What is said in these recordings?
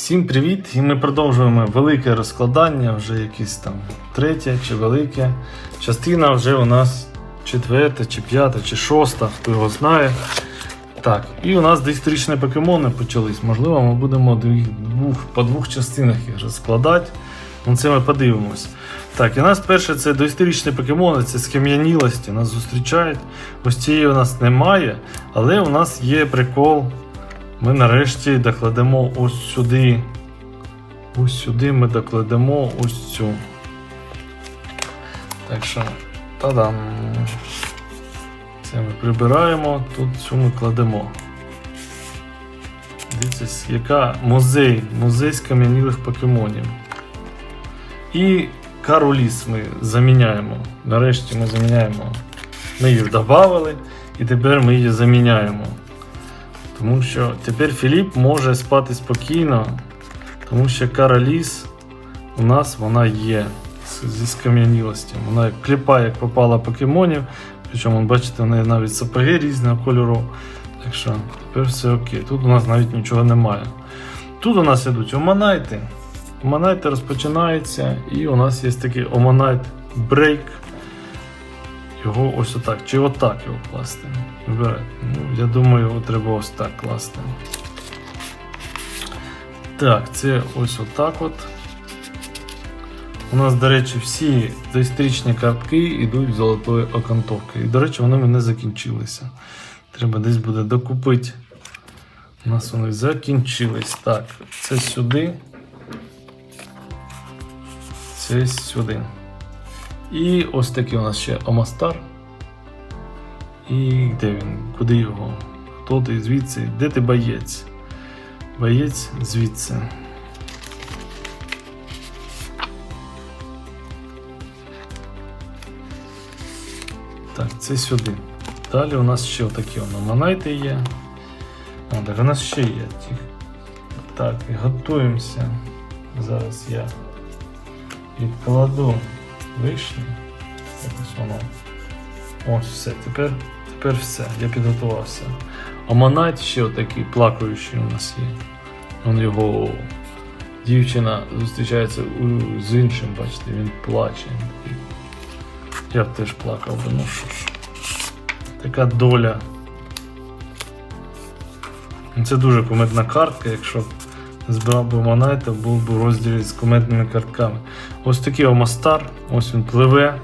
Всім привіт! І ми продовжуємо велике розкладання, вже якесь там третє чи велике. Частина вже у нас четверта, чи п'ята, чи шоста, хто його знає. Так, і у нас доісторичні покемони почались. Можливо, ми будемо двох, по двох частинах їх розкладати. Ну, це ми подивимось. Так, і у нас перше це доісторичні покемони, це скам'янілості, нас зустрічають. Ось цієї у нас немає, але у нас є прикол. Ми нарешті докладемо ось сюди. Ось сюди ми докладемо ось цю. Так що, та-дам. Це ми прибираємо, тут цю ми кладемо. Дивіться, яка музей, музей скам'янілих покемонів. І Кароліс ми заміняємо. Нарешті ми заміняємо. Ми її додали, і тепер ми її заміняємо. Тому що тепер Філіп може спати спокійно, тому що Кароліс у нас вона є зі скам'янілості. Вона кліпає, як попала покемонів. Причому, бачите, в неї навіть сапоги різного кольору. Так що тепер все окей. Тут у нас навіть нічого немає. Тут у нас йдуть оманайти. Оманайти розпочинається, і у нас є такий оманайт брейк. Його ось отак. Чи отак його класти? Вибирайте. Ну, я думаю, його треба ось так класти. Так, це ось отак от. У нас, до речі, всі доісторичні картки йдуть золотої окантовки. І, до речі, вони в мене закінчилися. Треба десь буде докупити. У нас вони закінчились. Так, це сюди. Це сюди. І ось такий у нас ще Омастар. І де він? Куди його? Хто ти звідси? Де ти боєць? Боєць звідси. Так, це сюди. Далі у нас ще такі ономанайти є. О, так у нас ще є. Так, готуємося. Зараз я відкладу вишню. Якось воно. Ось все, тепер, тепер все, я підготувався. Оманайт ще отакий плакаючий у нас є. Он його дівчина зустрічається з іншим, бачите, він плаче. Я б теж плакав би, ну що ж. Така доля. Це дуже кумедна картка, якщо збирав би монети, був би в розділі з кумедними картками. Ось такий Омастар, ось він пливе.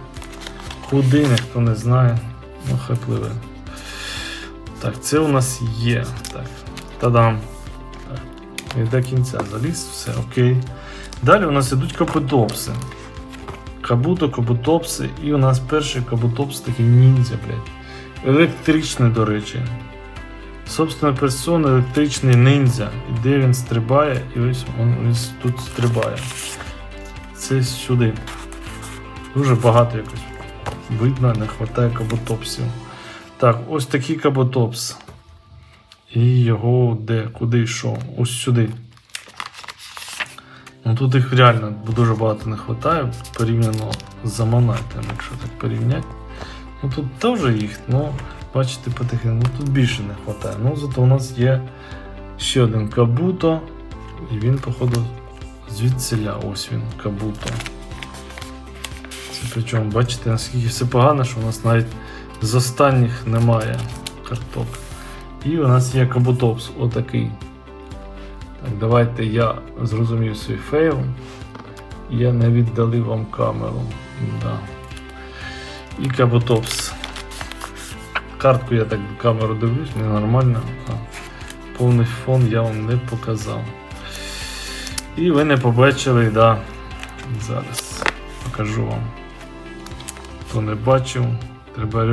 Куди, ніхто не знає. Ну, хай пливе. Так, це у нас є. Так. Та-дам. Так. До кінця заліз, все окей. Далі у нас ідуть капутопси. Кабуто, кабутопси. І у нас перший кабутопс такий ніндзя, блядь. Електричний, до речі. Собственно, персона електричний ніндзя. І де він стрибає, і ось він ось тут стрибає. Це сюди. Дуже багато якось. Видно, не вистачає каботопсів. Так, ось такий каботопс. І його де? Куди йшов? Ось сюди. Ну тут їх реально дуже багато не вистачає порівняно з заманайтами, якщо так порівняти. Ну тут теж їх, ну, бачите, потихеньку, ну тут більше не вистачає. Ну зато у нас є ще один кабуто. І він, походу, звідсиля. Ось він, кабуто. Це причому, бачите, наскільки все погано, що у нас навіть з останніх немає карток. І у нас є кабутопс, отакий. Так, давайте я зрозумів свій фейл. Я не віддали вам камеру. Да. І кабутопс. Картку я так камеру дивлюсь, не нормально. А повний фон я вам не показав. І ви не побачили, да. Зараз покажу вам. Хто не бачив, треба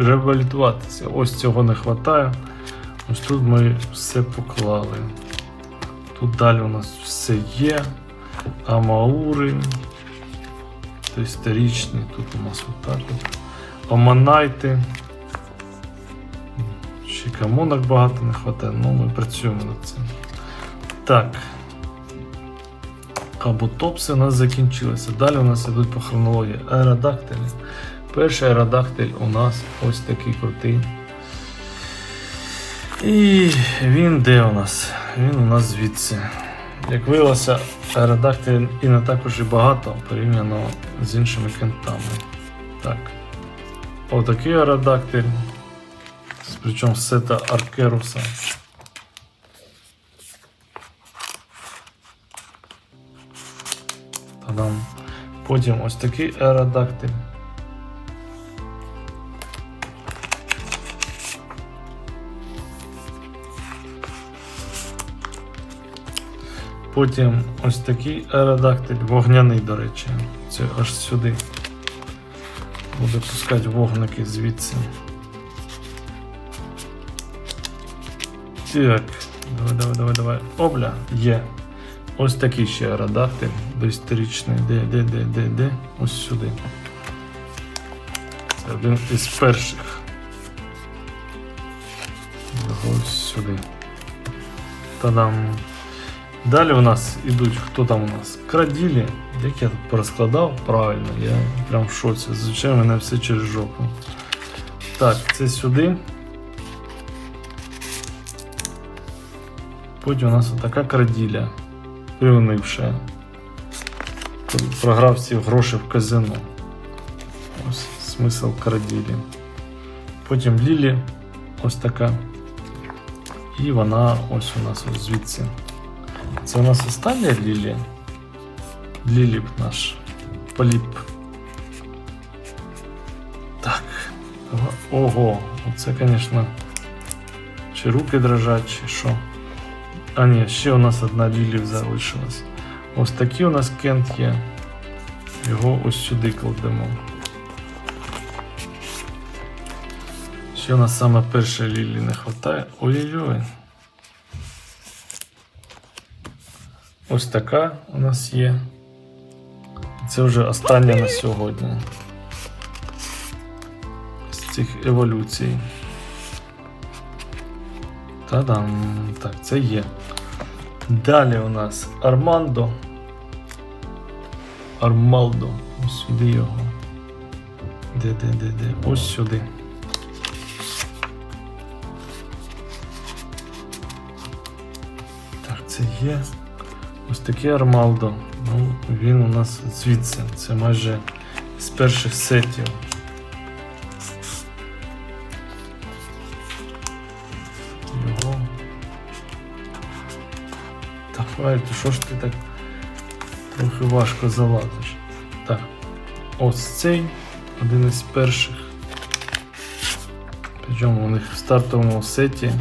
реабілітуватися. Ось цього не вистачає. Ось тут ми все поклали. Тут далі у нас все є. Амаури. Це. Тут у нас отак от. Оманайти. Ще камонок багато не вистачає, ну ми працюємо над цим. Так. Каботопси у нас закінчилися. Далі у нас йдуть по хронології аеродактилі. Перший аеродактиль у нас ось такий крутий. І він де у нас? Він у нас звідси. як виявилося, аеродактилів і не також і багато порівняно з іншими кентами. Так. Отакий аеродактиль. Причому сета Аркеруса. Потім ось такий аеродактиль. Потім ось такий аеродактиль, вогняний, до речі. Це аж сюди. Буде пускати вогники звідси. Так, давай, давай, давай, давай. Обля, є. Ось такий ще аеродактиль доісторичний. Де, де, де, де, де? Ось сюди. Це один із перших. Ось сюди. Та-дам. Далі у нас ідуть, хто там у нас? Краділі. Як я тут порозкладав, правильно, я прям в шоці. Звичайно, мене все через жопу. Так, це сюди. Потім у нас отака краділя. Привнивша. Програв всі гроші в казино. Ось смисл краділі. Потім Лілі ось така. І вона ось у нас ось звідси. Це у нас остання Лілі. Ліліп наш. Поліп. Так. Ого, оце, звісно. Чи руки дрожать, чи що. А ні, ще у нас одна Лілі залишилась. Ось такий у нас кент є. Його ось сюди кладемо. Ще у нас саме перше Лілі не вистачає. Ой-ой-ой. Ось така у нас є. Це вже остання на сьогодні. З цих еволюцій. Та-дам. Так, це є. Далі у нас Армандо. Армалдо. Ось сюди його. Де, де, де, де? Ось сюди. Так, це є. Ось такий Армалдо. Ну, він у нас звідси. Це майже з перших сетів. Його. Так, то що ж ти так трохи важко залазиш? Так. Ось цей один із перших. Причому у них в стартовому сеті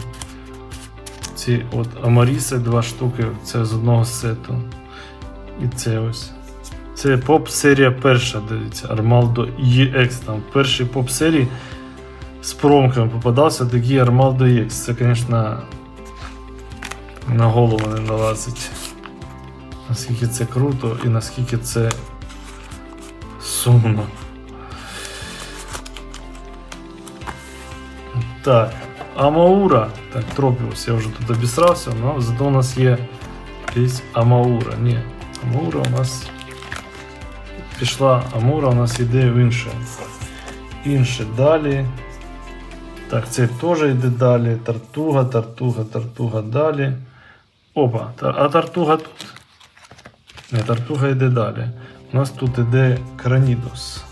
ці от Амаріси два штуки, це з одного сету. І це ось. Це поп-серія перша, дивіться, Armaldo EX. Там першій поп-серії з промками попадався такий Armaldo EX. Це, звісно, на голову не налазить. Наскільки це круто і наскільки це сумно. Так, Амаура. Так, Тропіус, я вже тут обісрався, але зато у нас є якийсь Амаура. Ні, Амаура у нас пішла, Амура у нас йде в інше. Інше далі. Так, це теж йде далі. Тартуга, тартуга, тартуга далі. Опа, а тартуга тут. Не, тартуга йде далі. У нас тут йде Кранідос.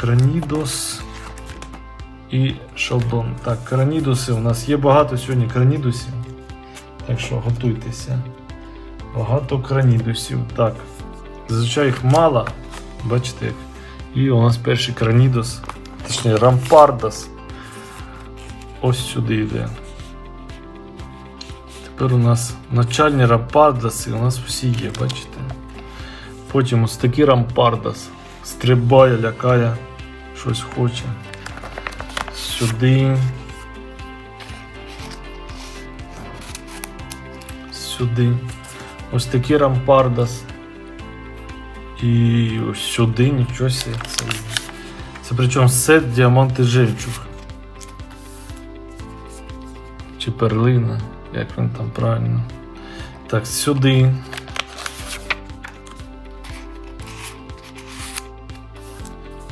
Кранідос і Шалдон. Так, кранідуси. У нас є багато сьогодні кранідусів. Так що готуйтеся. Багато кранідусів. Так. Зазвичай їх мало. Бачите. І у нас перший кранідус. Точніше, рампардас. Ось сюди йде. Тепер у нас начальні рампардаси, у нас всі є, бачите? Потім ось такий рампардас. Стрибає, лякає, щось хоче. Сюди. Сюди. Ось такий рампардас. І ось сюди, нічого. Це, це причому сет діаманти жемчуг. Чи перлина, як він там правильно. Так, сюди.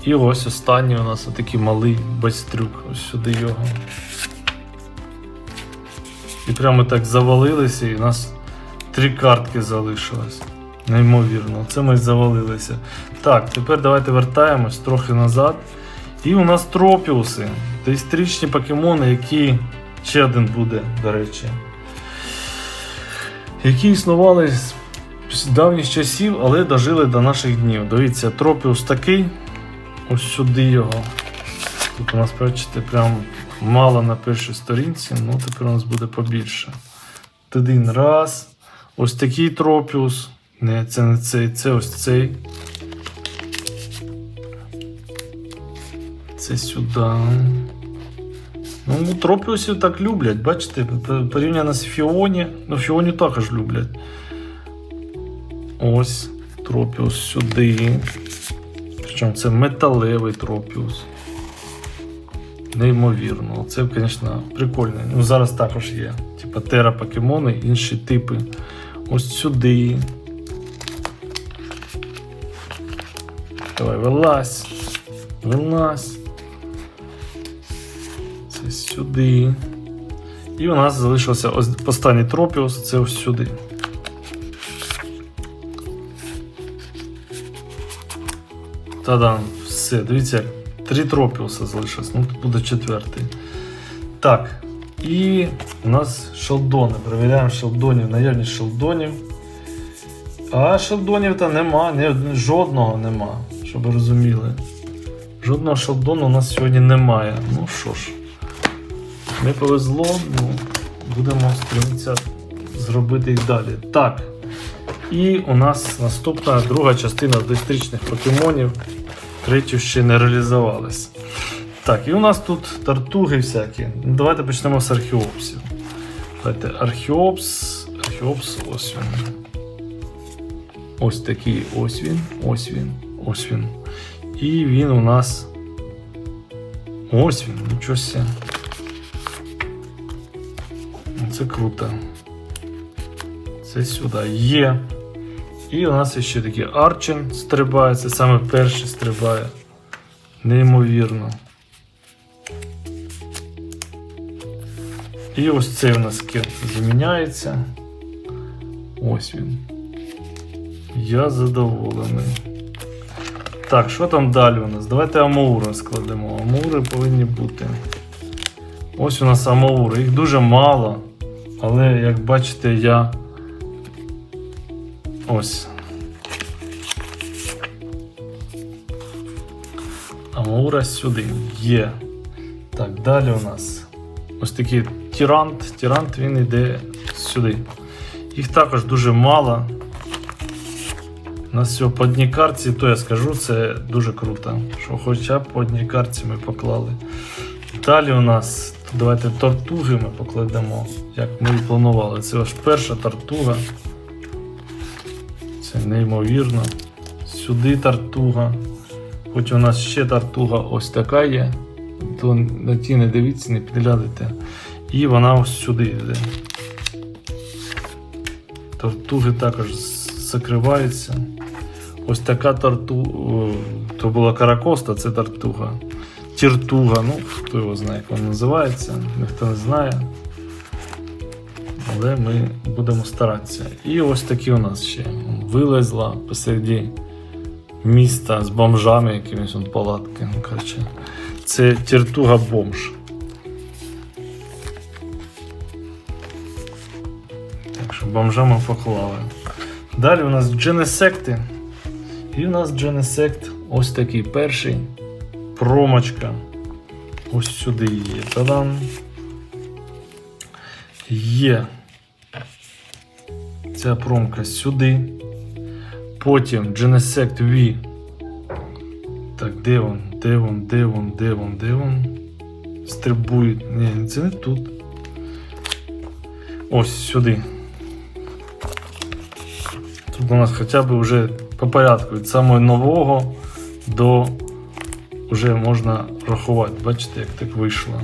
І ось останній у нас отакий малий байстрюк. Ось сюди його. І прямо так завалилися, і у нас Три картки залишилось. Неймовірно, це ми завалилися. Так, тепер давайте вертаємось трохи назад. І у нас тропіуси. Доісторичні покемони, які ще один буде, до речі. Які існували з давніх часів, але дожили до наших днів. Дивіться, тропіус такий. Ось сюди його. Тут у нас, бачите, прям мало на першій сторінці, ну тепер у нас буде побільше. Один раз. Ось такий тропіус. Не, це не цей, це ось цей. Це сюди. Ну, тропіусів так люблять, бачите, порівняно з Фіоні. Ну, Фіоні також люблять. Ось тропіус сюди. Причому це металевий тропіус. Неймовірно. Це, звісно, прикольно. Ну, зараз також є. Типа тера покемони, інші типи. Ось сюди. Давай, вилазь. Вилазь. Це сюди. І у нас залишився останній тропіус, це ось сюди. Та-дам, все, дивіться, три тропіуса залишилось, ну тут буде четвертий. Так, і у нас шелдони. Перевіряємо шелдонів, наявність шелдонів. А шелдонів то нема, ні, жодного нема, щоб ви розуміли. Жодного шелдону у нас сьогодні немає. Ну що ж, не повезло, ну, будемо стремитися зробити їх далі. Так. І у нас наступна друга частина доісторичних покемонів. Третю ще не реалізувалась. Так, і у нас тут тартуги всякі. Давайте почнемо з археопсів. Давайте археопс. Археопс, ось він. Ось такий ось він, ось він, ось він. І він у нас. Ось він, нічого себе. Це круто. Це сюди є. І у нас ще такий Арчен стрибає, це саме перший стрибає. Неймовірно. І ось цей у нас кет заміняється. Ось він. Я задоволений. Так, що там далі у нас? Давайте Амаури складемо. Амаури повинні бути. Ось у нас Амаури. Їх дуже мало. Але як бачите, я. Ось. Амаура сюди. Є. Так, далі у нас ось такий тірант. Тірант він йде сюди. Їх також дуже мало. У нас всього по одній карті, то я скажу, це дуже круто. Що хоча б по одній карті ми поклали. Далі у нас давайте тортуги ми покладемо, як ми і планували. Це аж перша тортуга. Це неймовірно. Сюди тартуга. Хоч у нас ще тартуга ось така є. То на ті не дивіться, не підглядайте. І вона ось сюди йде. Тортуги також закриваються. Ось така торту... о, То була каракоста, це тартуга. Тіртуга, ну хто його знає, як вона називається, ніхто не знає. Але ми будемо старатися. І ось такі у нас ще вилезла посереді міста з бомжами, якимись от палатки. Ну, коротше, це тіртуга бомж. Так що бомжами поклали. Далі у нас дженесекти. І у нас дженесект ось такий перший. Промочка. Ось сюди є. Та-дам. Є. Ця промка сюди. Потім Genesect V. Так, де він? Де він? Де він? Де він? Де він? Стрибує. Ні, це не тут. Ось сюди. Тут у нас хоча б вже по порядку від самого нового до вже можна рахувати. Бачите, як так вийшло.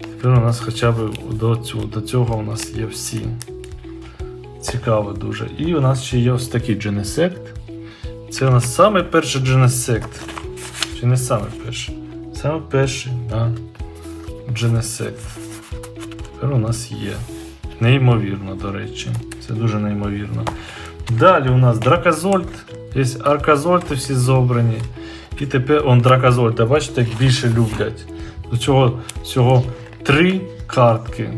Тепер у нас хоча б до цього, до цього у нас є всі. Цікаво дуже. І у нас ще є ось такий Genesect. Це у нас саме перший Genesect. Чи не саме перший? Саме перший, да. Genesect. Тепер у нас є. Неймовірно, до речі. Це дуже неймовірно. Далі у нас Дракозольд. Є Арказольти всі зобрані. І тепер он Дракозольда, бачите, як більше люблять. До цього всього три картки.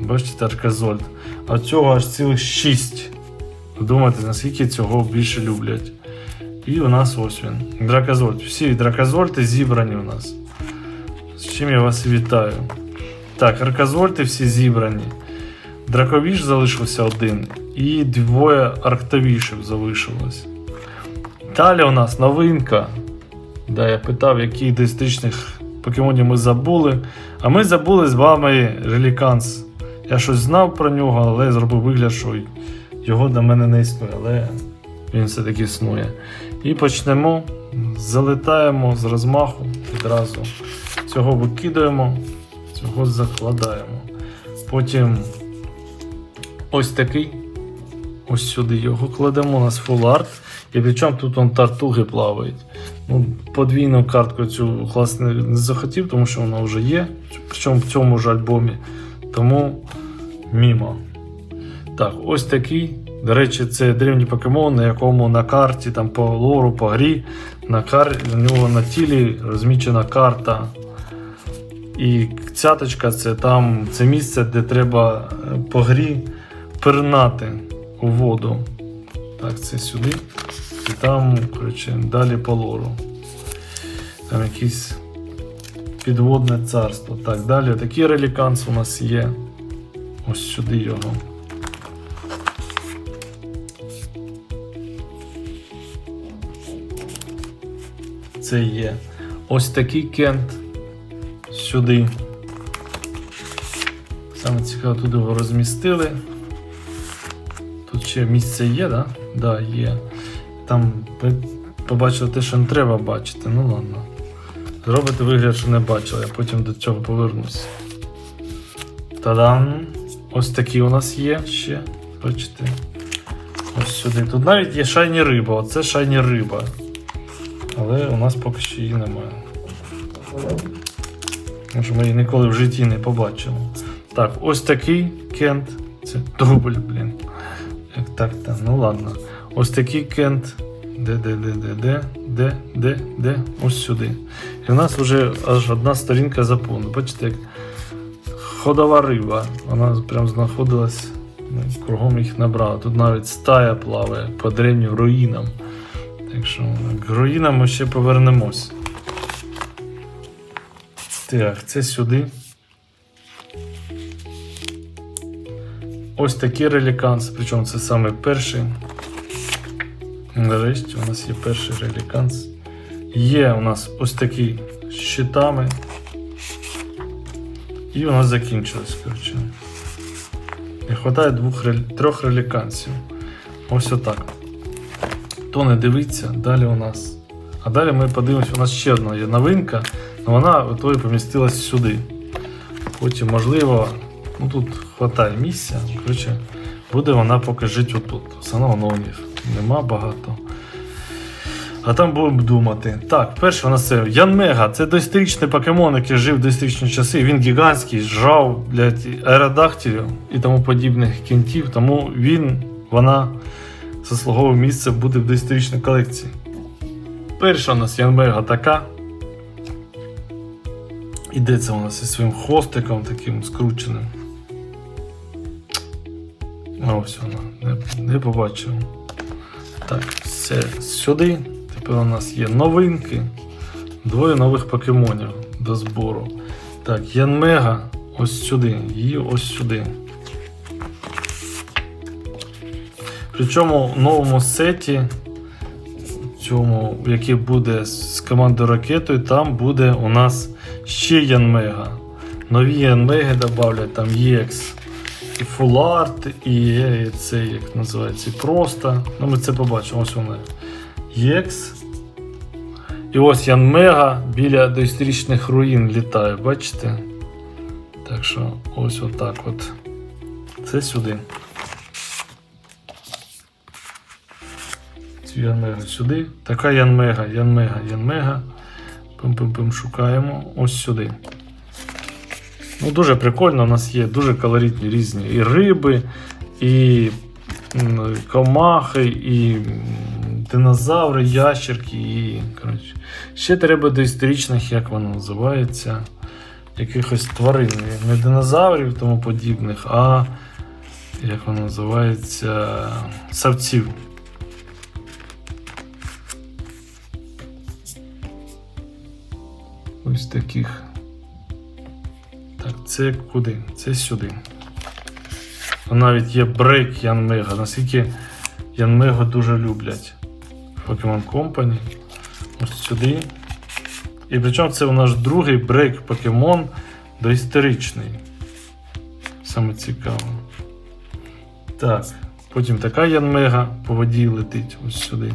Бачите, Арказольд. А цього аж цілих шість. Ви наскільки цього більше люблять. І у нас ось він. Дракозольд. Всі дракозольти зібрані у нас. З чим я вас вітаю. Так, арказольти всі зібрані. Драковіш залишився один. І двоє арктовішів залишилось. Далі у нас новинка. Да, я питав, які десятичних покемонів ми забули. А ми забули з вами Реліканс. Я щось знав про нього, але зробив вигляд, що його до мене не існує, але він все-таки існує. І почнемо. Залетаємо з розмаху відразу. Цього викидаємо, цього закладаємо. Потім ось такий. Ось сюди його кладемо, у нас full art. І причому тут он тартуги плавають. Ну, подвійну картку цю власне не захотів, тому що вона вже є. Причому в цьому ж альбомі. Тому мімо. Так, ось такий. До речі, це древній покемон, на якому на карті, там по лору, по грі, на кар... у нього на тілі розмічена карта. І цяточка це там це місце, де треба е, по грі пирнати у воду. Так, це сюди. І там, коротше, далі по лору. Там якесь підводне царство. Так, далі такий реліканс у нас є. Ось сюди його. Це є. Ось такий кент сюди. Саме цікаво, тут його розмістили. Тут ще місце є, да? Да, є. Там побачили те, що не треба бачити. Ну ладно. Зробите вигляд, що не бачили, я потім до цього повернусь. Та-дам! Ось такі у нас є ще. Бачите? Ось сюди. Тут навіть є шайні риба. Оце шайні риба. Але у нас поки що її немає. Що ми її ніколи в житті не побачили. Так, ось такий кент. Це дубль, блін. Як так там? Ну ладно. Ось такий кент. Де, де, де, де, де, де, де, де, ось сюди. І в нас вже аж одна сторінка заповнена. Бачите, як ходова риба. Вона прям знаходилась, ну, кругом їх набрала. Тут навіть стая плаває по древнім руїнам. Так що к руїнам ми ще повернемось. Так, це сюди. Ось такий реліканс, причому це саме перший. Нарешті у нас є перший реліканс. Є у нас ось такі з щитами. І у нас закінчилось, коротше. Не вистачає двох трьох релікансів. Ось отак. То не дивиться, далі у нас. А далі ми подивимося, у нас ще одна є новинка, але вона в ітогі помістилась сюди. Потім, можливо, ну тут вистачає місця. Коротше, буде вона поки жити отут. Саногномів. Нема багато. А там будемо думати. Так, перше у нас це Янмега. Це доісторичний покемон, який жив в доісторичні часи. Він гігантський, жрав блядь, аеродактилів і тому подібних кінтів. Тому він, вона заслуговує місце буде в доісторичній колекції. Перша у нас Янмега така. Іде це у нас зі своїм хвостиком таким скрученим. Ось вона, не, не побачив. Так, все сюди. Тепер у нас є новинки. Двоє нових покемонів до збору. Так, Янмега ось сюди. Її ось сюди. Причому в новому сеті, цьому, який буде з командою ракетою, там буде у нас ще Янмега. Нові Янмеги додавлять, там EX і Full Art, і це як називається, і просто. Ну ми це побачимо, ось вони. EX. І ось Янмега біля доісторичних руїн літає, бачите? Так що ось отак от. Це сюди. Цю Янмегу сюди. Така Янмега, Янмега, Янмега. Пим-пим-пим шукаємо. Ось сюди. Ну, дуже прикольно, у нас є дуже колоритні різні і риби, і комахи, і динозаври, ящерки, і. Коротше. Ще треба до історичних, як воно називається, якихось тварин. Не динозаврів тому подібних, а як воно називається, савців. Ось таких. Так, це куди? Це сюди. Навіть є брейк Янмега. Наскільки Янмегу дуже люблять Pokemon Company. Ось сюди. І причому це у нас другий брейк покемон доісторичний. Саме цікаво. Так, потім така Янмега по воді летить ось сюди.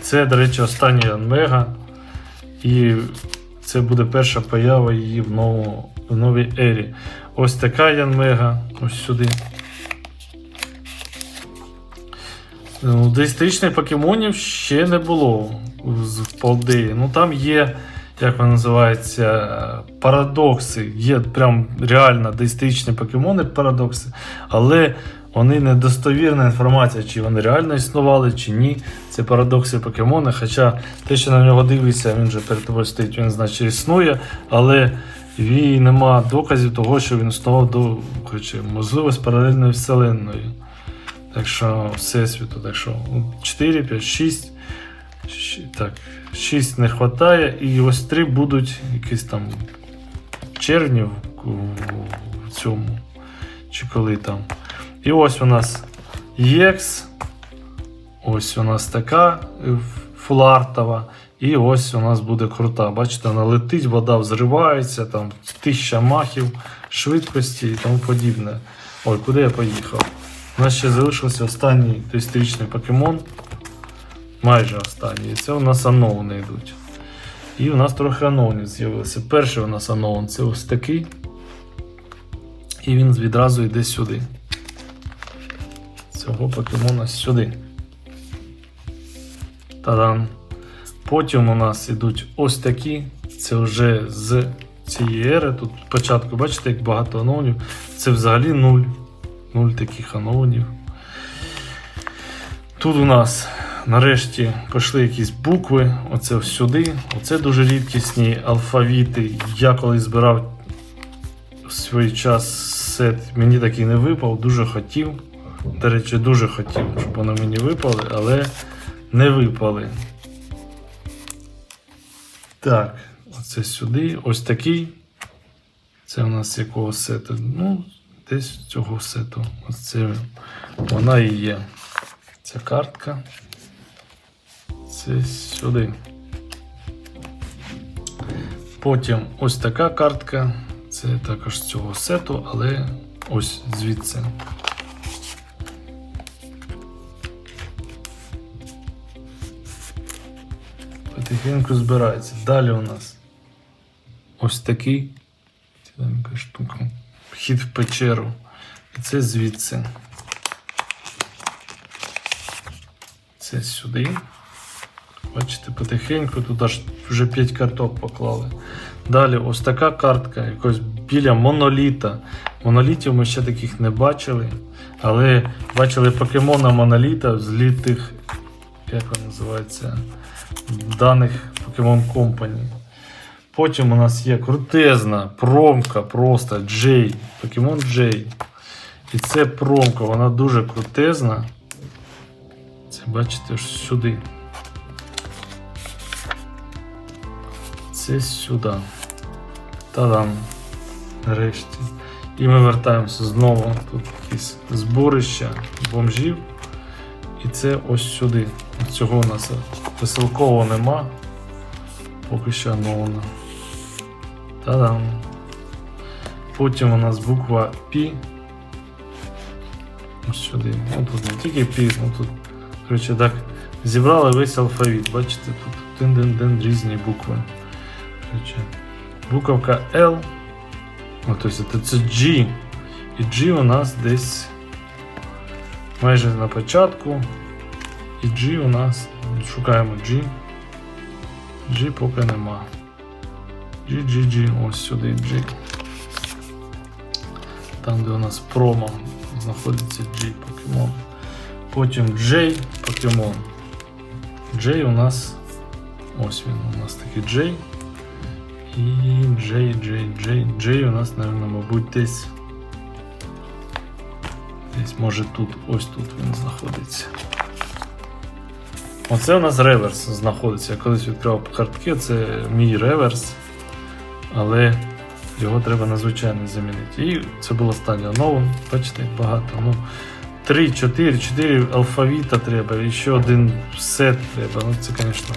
Це, до речі, остання Янмега. І це буде перша поява її в, новому, в новій ері. Ось така Янмега, ось сюди. Ну, Доісторичних покемонів ще не було в Палдеї. Ну там є, як воно називається, парадокси. Є прям реально доісторичні покемони, парадокси, але вони недостовірна інформація, чи вони реально існували, чи ні. Це парадокси покемони. Хоча те, що на нього дивишся, він же перед тобою стоїть, він значить існує, але і нема доказів того, що він існував до коротше, можливо, з паралельною вселенною. Так що Всесвіту, так що 4, 5, 6. Щ- Так, 6 не вистачає, і ось 3 будуть якісь там червні в, цьому. Чи коли там. І ось у нас ЄКС. Ось у нас така е, фулартова. І ось у нас буде крута. Бачите, вона летить, вода взривається, там тисяча махів, швидкості і тому подібне. Ой, куди я поїхав? У нас ще залишився останній доісторичний покемон. Майже останній. І це у нас аноуни йдуть. І у нас трохи аноунів з'явилося. Перший у нас аноун це ось такий. І він відразу йде сюди. Цього покемона сюди. Та-дам. Потім у нас йдуть ось такі. Це вже з цієї ери. Тут спочатку, бачите, як багато аноунів. Це взагалі нуль. Нуль таких аноунів. Тут у нас нарешті пішли якісь букви. Оце сюди. Оце дуже рідкісні алфавіти. Я колись збирав в свій час сет. Мені такий не випав, дуже хотів. До речі, дуже хотів, щоб вони мені випали, але не випали. Так, оце сюди. Ось такий. Це у нас якого сету? Ну, десь цього сету. Ось це вона і є. Ця картка. Це сюди. Потім ось така картка. Це також з цього сету, але ось звідси. Потихеньку збирається. Далі у нас ось такий ціленька штука. Вхід в печеру. І це звідси. Це сюди. Бачите, потихеньку тут аж вже 5 карток поклали. Далі ось така картка, якось біля моноліта. Монолітів ми ще таких не бачили. Але бачили покемона моноліта злітих, як він називається, даних Pokemon Company. Потім у нас є крутезна промка, просто Джей, Покемон Джей. І це промка, вона дуже крутезна. Це бачите ось сюди. Це сюди. Та-дам. Нарешті. І ми вертаємося знову. Тут якісь зборища бомжів. І це ось сюди. Цього у нас веселкового нема. Поки що новина. Та-дам. Потім у нас буква Пі. Ось сюди. Ну тут не тільки Пі, ну тут. Коротше, так, зібрали весь алфавіт. Бачите, тут тин-дин-дин різні букви. Коротше, буковка L. О, тобто це G. І G у нас десь майже на початку. І G у нас. Шукаємо G. G поки нема. G, G, G, ось сюди G. там де у нас промо знаходиться G покемон. Потім J покемон. J у нас. Ось він у нас такий J. І J, J, J. J у нас, наверное, мабуть, десь. Десь може тут, ось тут він знаходиться. Оце у нас реверс знаходиться. Я колись відкривав картки, це мій реверс, але його треба на звичайний замінити. І це було останнє оновлено. Бачите, багато. Ну, 3, 4, 4 алфавіта треба, і ще один сет треба. Ну це, звісно,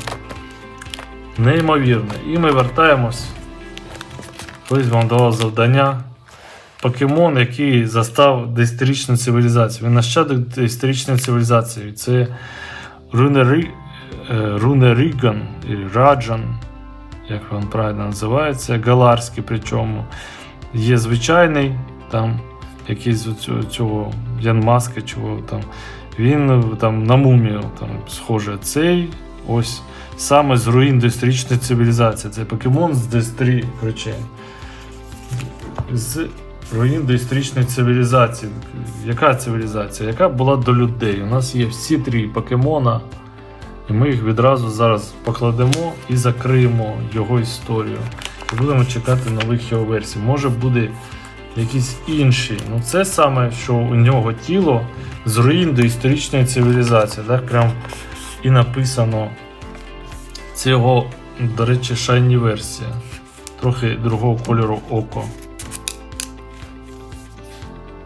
неймовірно. І ми вертаємось. Колись вам давав завдання. Покемон, який застав доісторичну цивілізацію. Він нащадок доісторичної цивілізації. Це Рунери... е, Раджан, як він правильно називається, галарський причому. Є звичайний, там якийсь у цього, Янмаска, чого там. Він там на мумію там, схожий. Цей ось саме з руїн доісторичної цивілізації. Це покемон з доісторії, коротше, з руїн доісторичної цивілізації. Яка цивілізація? Яка була до людей? У нас є всі три покемона, і ми їх відразу зараз покладемо і закриємо його історію. І будемо чекати нових його версій. Може буде якісь інші. Ну це саме, що у нього тіло з руїн доісторичної цивілізації. Так прям і написано. Це його, до речі, шайні версія. Трохи другого кольору око.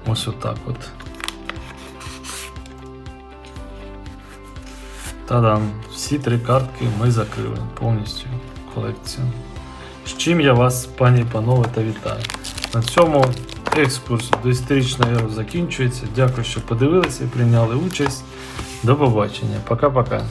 Ось отак от. Та-дам! Всі три картки ми закрили повністю колекцію. З чим я вас, пані і панове, та вітаю. На цьому екскурс до історичної закінчується. Дякую, що подивилися і прийняли участь. До побачення. Пока-пока.